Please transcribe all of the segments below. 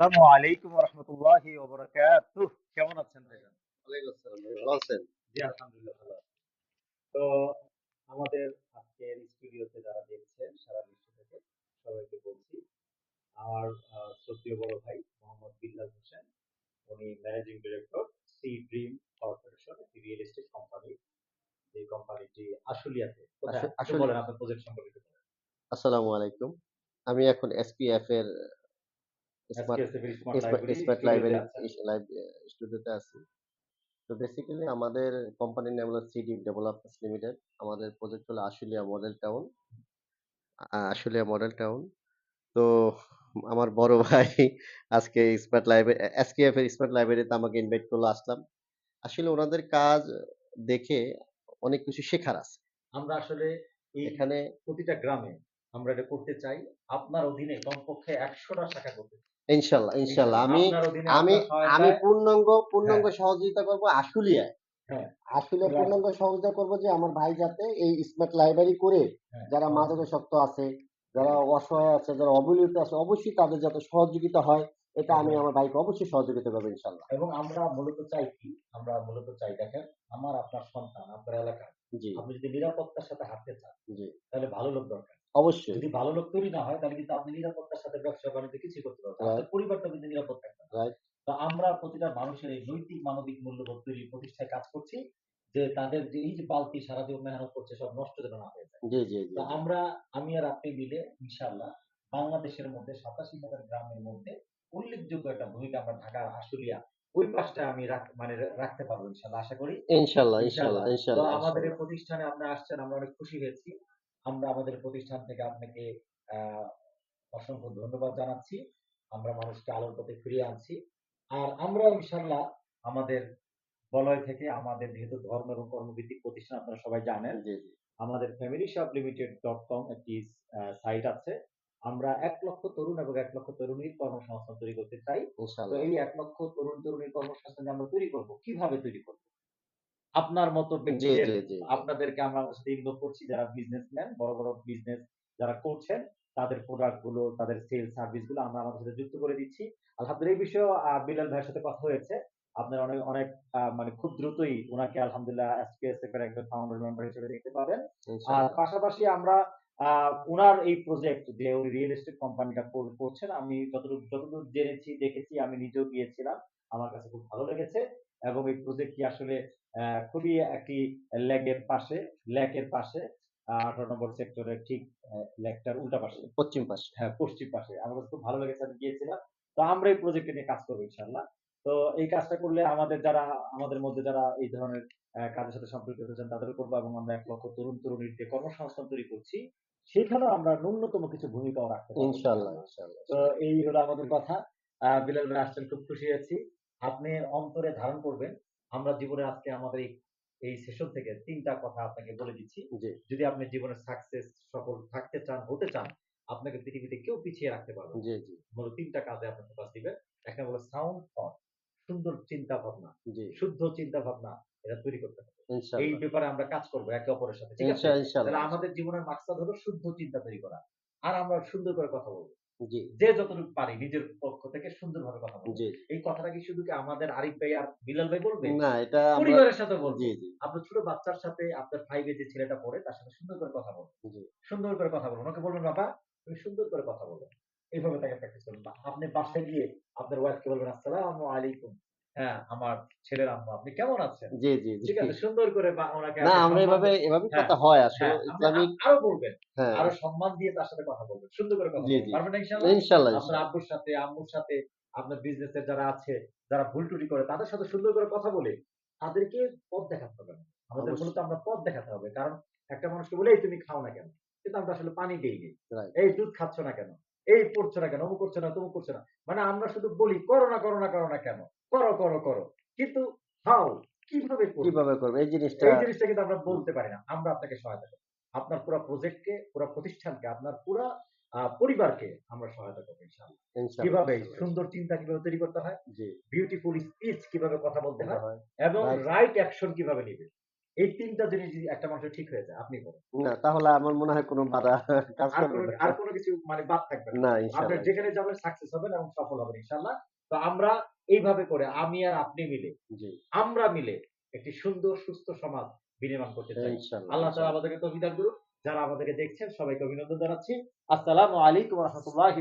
আসসালামু আলাইকুম রহমতুল্লাহি কেমন আছেন জি আলহামদুলিল্লাহ। তো আমাদের আজকের স্টুডিওতে যারা দেখছেন সারা বিশ্ব থেকে সবাইকে বলছি শ্রদ্ধেয় বড় ভাই মোহাম্মদ বিল্লাল হোসেন। উনি managing director C dream corporation একটি রিয়েল এস্টেট কোম্পানি যে কোম্পানিটি আশুলিয়াতে। বলেন আপনার প্রজেক্ট সম্পর্কে আসসালামু আলাইকুম। আমি এখন এসপিএফ এর স্মার্ট লাইব্রেরি স্টুডিওতে আছি তো বেসিক্যালি আমাদের কোম্পানির নাম হলো সিডি ডেভেলপার্স লিমিটেড আমাদের প্রজেক্ট হলো Ashulia model town Ashulia model town তো আমার বড় ভাই আজকে স্মার্ট লাইব্রেরি এসকেএফ এর স্মার্ট লাইব্রেরিতে আমাকে ইনভাইট করল আসলাম। আসলে ওনাদের কাজ দেখে অনেক কিছু শেখার আছে। আমরা আসলে এখানে প্রতিটা গ্রামে আমরা এটা করতে চাই। আপনার অধীনে কমপক্ষে একশোটা শাখা করতে চাই। ইনশাল্লাহ ইনশাল্লাহ। আমি আমি আমি পূর্ণাঙ্গ পূর্ণাঙ্গ সহযোগিতা করব আশুলিয়ায়। হ্যাঁ। আশুলিয়া পূর্ণাঙ্গ সহযোগিতা করব যে আমার ভাই যাতে এই স্মার্ট লাইব্রেরি করে হ্যাঁ। যারা মাদকাসক্ত আছে যারা অসহায় আছে যারা অবহেলিত আছে অবশ্যই তাদের যাতে সহযোগিতা হয়। এটা আমি আমার ভাইকে অবশ্যই সহযোগিতা করব ইনশাল্লাহ। এবং আমরা মূলত চাই কি? আমরা মূলত চাই দেখেন আমার আপনার সন্তান আপনার এলাকা জি। আপনি যদি নিরাপত্তার সাথে হাঁটতে চান জি। তাহলে ভালো লোক দরকার। অবশ্যই। যদি ভালো লোক তৈরি না হয় তাহলে কিন্তু আপনি নিরাপত্তার সাথে ব্যবসা বাণিজ্য কিছুই করতে পারবেন। আপনার পরিবারটা কিন্তু নিরাপদ থাকবে তো আমরা প্রতিটা মানুষের এই নৈতিক মানবিক মূল্যবোধ তৈরির প্রতিষ্ঠায় কাজ করছি যে তাদের যে এই যে বালতি সারা জীবন মেহনত করছে সব নষ্ট যেন না হয়ে যায়। তো আমরা আমি আর আপনি মিলে ইনশাআল্লাহ বাংলাদেশের মধ্যে সাতাশি হাজার গ্রামের মধ্যে উল্লেখযোগ্য একটা ভূমিকা আমরা ঢাকার আশুলিয়া ওই পাশটা আমি মানে রাখতে পারব ইনশাল্লাহ আশা করি। ইনশাল্লাহ ইনশাল্লাহ ইনশাল্লাহ আমাদের এই প্রতিষ্ঠানে আপনি আসছেন আমরা অনেক খুশি হয়েছি। আমরা আমাদের প্রতিষ্ঠান থেকে আপনাকে অসংখ্য ধন্যবাদ জানাচ্ছি। আমরা মানুষকে আলোর পথে ফিরিয়ে আনছি। আর আমরা ইনশাআল্লাহ আমাদের বলয় থেকে আমাদের যেহেতু ধর্ম এবং কর্মভিত্তিক প্রতিষ্ঠান আপনারা সবাই জানেন জি আমাদের family shop limited dot com একটি সাইট আছে। আমরা এক লক্ষ তরুণ এবং এক লক্ষ তরুণীর কর্মসংস্থান তৈরি করতে চাই। তো এই এক লক্ষ তরুণ তরুণীর কর্মসংস্থান আমরা তৈরি করব কীভাবে তৈরি করব? আপনার মতো আপনাদেরকে আমরা ইনভলভ করছি যারা বিজনেসম্যান বড় বড় বিজনেস যারা করছেন তাদের প্রোডাক্টগুলো তাদের সেল সার্ভিসগুলো আমরা আমাদের সাথে যুক্ত করে দিচ্ছি। আলহামদুলিল্লাহ এই বিষয়ে বিলাল ভাইয়ের সাথে কথা হয়েছে। আপনার অনেক অনেক মানে খুব দ্রুতই ওনাকে আলহামদুলিল্লাহ এসকেএসএফ এর একজন ফাউন্ডার মেম্বার হিসেবে দেখতে পাবেন। আর পাশাপাশি আমরা আহ, উনার এই প্রজেক্ট যে উনি রিয়েল এস্টেট কোম্পানিটা করছেন আমি যতটুকু যতদূর জেনেছি দেখেছি আমি নিজেও গিয়েছিলাম। আমার কাছে খুব ভালো লেগেছে। এবং এই প্রজেক্টটি আসলে খুবই একটি লেকের পাশে লেকের পাশে আঠারো নম্বর সেক্টরের ঠিক লেকটার উল্টা পাশে। পশ্চিম পাশে। হ্যাঁ পশ্চিম পাশে। আমার কাছে খুব ভালো লেগেছে আমি গিয়েছিলাম। তো আমরা এই প্রজেক্টে নিয়ে কাজ করব ইনশাল্লাহ তো এই কাজটা করলে আমাদের যারা আমাদের মধ্যে যারা এই ধরনের কাজের সাথে সম্পৃক্ত হয়েছেন তাদের করব এবং আমরা এক লক্ষ তরুণ তরুণীর যে কর্মসংস্থান তৈরি করছি সেখানেও আমরা ন্যূনতম কিছু ভূমিকাও রাখতে ইনশাল্লাহ তো এই হলো আমাদের কথা। আহ, বিলাল ভাই আসছেন খুব খুশি আছি। আপনি অন্তরে ধারণ করবেন। আমরা জীবনে আজকে আমাদের এই সেশন থেকে তিনটা কথা আপনাকে বলে দিচ্ছি। যদি আপনি জীবনে সাকসেস সফল থাকতে চান হতে চান আপনাকে পৃথিবীতে কেউ পিছিয়ে রাখতে পারবে। জি জি। মূল তিনটা কাজে আপনি ফোকাস দিবেন। একটা হলো সাউন্ড থট সুন্দর চিন্তা ভাবনা। শুদ্ধ চিন্তা ভাবনা এটা তৈরি করতে হবে। এই ব্যাপারে আমরা কাজ করব একে অপরের সাথে ঠিক আছে? তাহলে আমাদের জীবনের মাকসাদ হলো শুদ্ধ চিন্তা তৈরি করা। আর আমরা সুন্দর করে কথা বলব। যে যতটুকু পারি নিজের পক্ষ থেকে সুন্দরভাবে কথা বলব। এই কথাটা কি শুধু কি আমাদের আরিফ ভাই আর বিলাল ভাই বলবে? না এটা পরিবারের সাথে বলব। আপনার ছোট বাচ্চার সাথে আপনার ফাইভে যে ছেলেটা পড়ে তার সাথে সুন্দর করে কথা বলব। সুন্দর করে কথা বলুন ওনাকে বলবেন বাবা তুমি সুন্দর করে কথা বলো। এইভাবে তাকে প্র্যাকটিস করুন আপনি বাসায় গিয়ে আপনার ওয়াইফকে বলবেন আসসালামু আলাইকুম। হ্যাঁ আমার ছেলের আম্মু আপনি কেমন আছেন? জি জি জি ঠিক আছে সুন্দর করে ওনাকে না আমরা এভাবে এভাবে হ্যাঁ, কথা হয় আসলে। ইসলামিক আরও বলবেন আরও সম্মান দিয়ে তার সাথে কথা বলবেন সুন্দর করে কথা জি, বলবেন। জি। পারবেন না ইনশাআল্লাহ? আপনার ইনশাল্লাহ আব্বুর সাথে আম্মুর সাথে আপনার বিজনেসের যারা আছে যারা ভুল টুটি করে তাদের সাথে সুন্দর করে কথা বলে তাদেরকে পথ দেখাতে হবে। আমাদের মূলত আমরা পথ দেখাতে হবে কারণ একটা মানুষকে বলে "এই তুমি খাও না কেন? কিন্তু আমরা আসলে পানি দিই এই দুধ খাচ্ছ না কেন? এই পড়ছো না কেন? অমুক করছ না তমুক করছ না? মানে আমরা শুধু বলি করোনা করোনা করো না করো না কেন? করো করো করো। কিন্তু হাও কীভাবে করবে? কীভাবে করবে? এই জিনিসটা এই জিনিসটা কিন্তু আমরা বলতে পারি না। আমরা আপনাকে সহায়তা করব। আপনার পুরো প্রজেক্টকে পুরো প্রতিষ্ঠানকে আপনার পুরো পরিবারকে আমরা সহায়তা করব ইনশাআল্লাহ। কীভাবে? সুন্দর চিন্তা কীভাবে তৈরি করতে হয়? জি। বিউটিফুল স্পিচ কীভাবে কথা বলতে হয়। এবং রাইট অ্যাকশন কীভাবে নিবে? এই তিনটা জিনিস যদি একটা মানুষের ঠিক হয়ে যায় আপনি বলেন না তাহলে আমার মনে হয় কোনো বাধা কাজ করবে। আর কোনো কিছু মানে বাদ থাকবে না। না আপনার ইনশাআল্লাহ। যেখানে যাবেন সাকসেস হবেন এবং সফল হবেন ইনশাআল্লাহ। তো আমরা এইভাবে করে আমি আর আপনি মিলে আমরা মিলে একটি সুন্দর সুস্থ সমাজ বিনির্মাণ করতে চাই। আল্লাহ তাআলা আমাদেরকে তৌফিক দান করুন যারা আমাদেরকে দেখছেন সবাইকে অভিনন্দন জানাচ্ছি। আসসালামু আলাইকুম রাহমাতুল্লাহি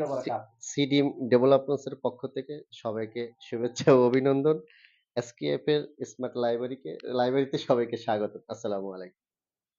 সিডি ডেভেলপমেন্টস এর পক্ষ থেকে সবাইকে শুভেচ্ছা ও অভিনন্দন। এসকেএফ এর স্মার্ট লাইব্রেরিকে লাইব্রেরিতে সবাইকে স্বাগত। আসসালামু আলাইকুম।